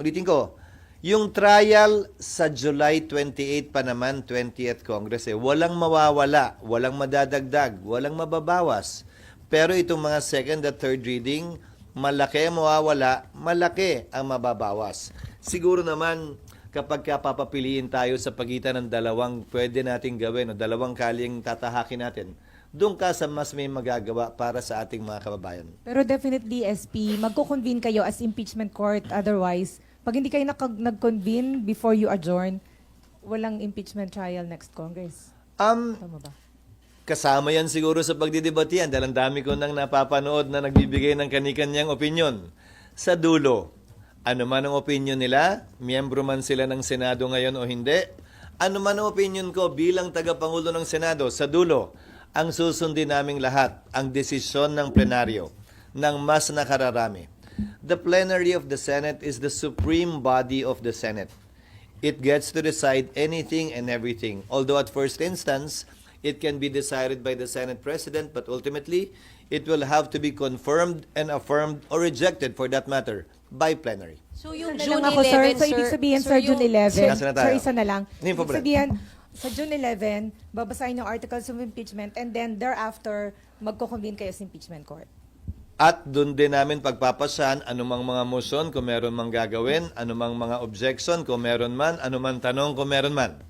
ulitin ko, yung trial sa July 28 pa naman, 20th Congress, eh, walang mawawala, walang madadagdag, walang mababawas. Pero itong mga second at third reading, malaki ang mawawala, malaki ang mababawas. Siguro naman, kapag ka papapiliin tayo sa pagitan ng dalawang pwede nating gawin o dalawang kaling tatahakin natin, doon ka sa mas may magagawa para sa ating mga kababayan. Pero definitely, SP, magko-convene kayo as impeachment court. Otherwise, pag hindi kayo nag-convene before you adjourn, walang impeachment trial next Congress. Um, Tama ba? kasama yan siguro sa pagdidebatihan dahil ang dami ko nang napapanood na nagbibigay ng kanikanyang opinion. Sa dulo, ano man ang opinion nila, miyembro man sila ng Senado ngayon o hindi, ano man ang opinion ko bilang tagapangulo ng Senado, sa dulo, ang susundin naming lahat, ang desisyon ng plenaryo ng mas nakararami. The plenary of the Senate is the supreme body of the Senate. It gets to decide anything and everything. Although at first instance, it can be decided by the Senate President, but ultimately, it will have to be confirmed and affirmed or rejected for that matter by plenary. So yung June ako, sir. 11, So, ibig sabihin, sa June yung- 11, Nasa na tayo? sir, isa na lang. Hindi po Ibig pala. sabihin, sa June 11, babasahin yung articles of impeachment and then thereafter, magko-convene kayo sa impeachment court. At doon din namin pagpapasyan anumang mga motion kung meron mang gagawin, anumang mga objection kung meron man, anumang tanong kung meron man.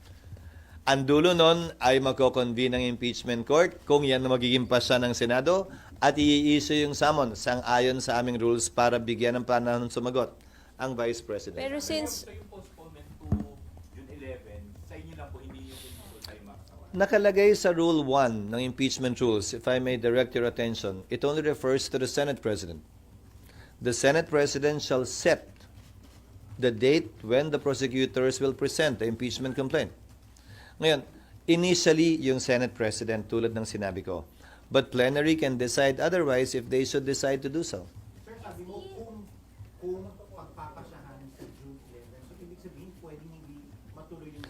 Ang dulo nun ay magko-convene ng impeachment court kung yan ang magiging pasya ng Senado at i-issue yung summons sang ayon sa aming rules para bigyan ng panahon sumagot ang Vice President. Pero since So yung postponement to June 11, sa inyo lang po, hindi yung full time makasama. Nakalagay sa Rule 1 ng impeachment rules, if I may direct your attention, it only refers to the Senate President. The Senate President shall set the date when the prosecutors will present the impeachment complaint. Ngayon, initially, yung Senate President, tulad ng sinabi ko, but plenary can decide otherwise if they should decide to do so. Sir, sabi mo kung kung pagpapasyahan sa June 11, so ibig sabihin pwedeng hindi matuloy yung June 11?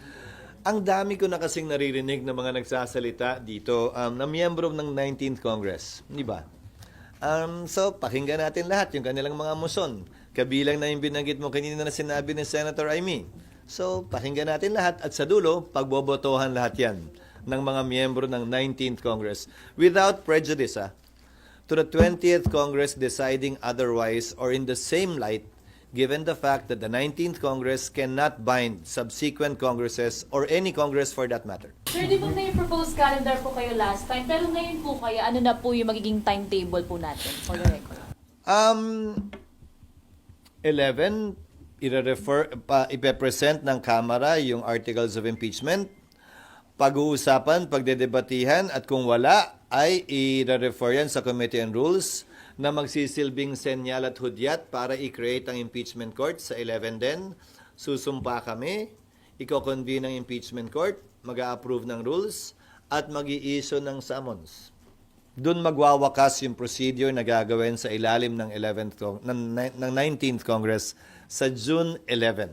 Ang dami ko na kasing naririnig ng mga nagsasalita dito um, na miyembro ng 19th Congress. Di ba? Um, so, pakinggan natin lahat yung kanilang mga moson. Kabilang na yung binanggit mo kanina na sinabi ni Senator Amy. So, pakinggan natin lahat at sa dulo, pagbobotohan lahat yan ng mga miyembro ng 19th Congress without prejudice ah, to the 20th Congress deciding otherwise or in the same light given the fact that the 19th Congress cannot bind subsequent Congresses or any Congress for that matter. Sir, di ba may proposed calendar po kayo last time? Pero ngayon po kaya, ano na po yung magiging timetable po natin for the record? Um, 11, i-refer, pa, ipepresent ng Kamara yung articles of impeachment. Pag-uusapan, pagdedebatihan, at kung wala, ay i-refer yan sa Committee on Rules na magsisilbing senyal at hudyat para i-create ang impeachment court sa 11 din. Susumpa kami, iko-convene ang impeachment court, mag-a-approve ng rules, at mag issue ng summons doon magwawakas yung procedure na gagawin sa ilalim ng 11th Cong- ng, ni- ng 19th Congress sa June 11.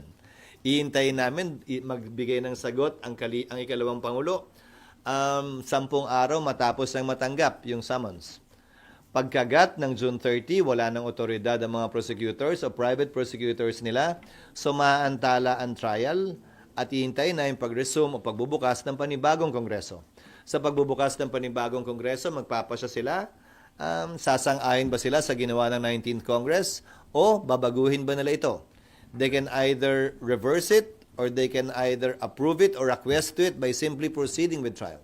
Iintayin namin magbigay ng sagot ang, kali, ang ikalawang pangulo um, sampung araw matapos ng matanggap yung summons. Pagkagat ng June 30, wala ng otoridad ang mga prosecutors o private prosecutors nila, so maaantala ang trial at iintayin na yung pag-resume o pagbubukas ng panibagong kongreso. Sa pagbubukas ng panibagong kongreso, magpapasya sila, um, sasang-ayon ba sila sa ginawa ng 19th Congress o babaguhin ba nila ito? They can either reverse it or they can either approve it or acquiesce to it by simply proceeding with trial.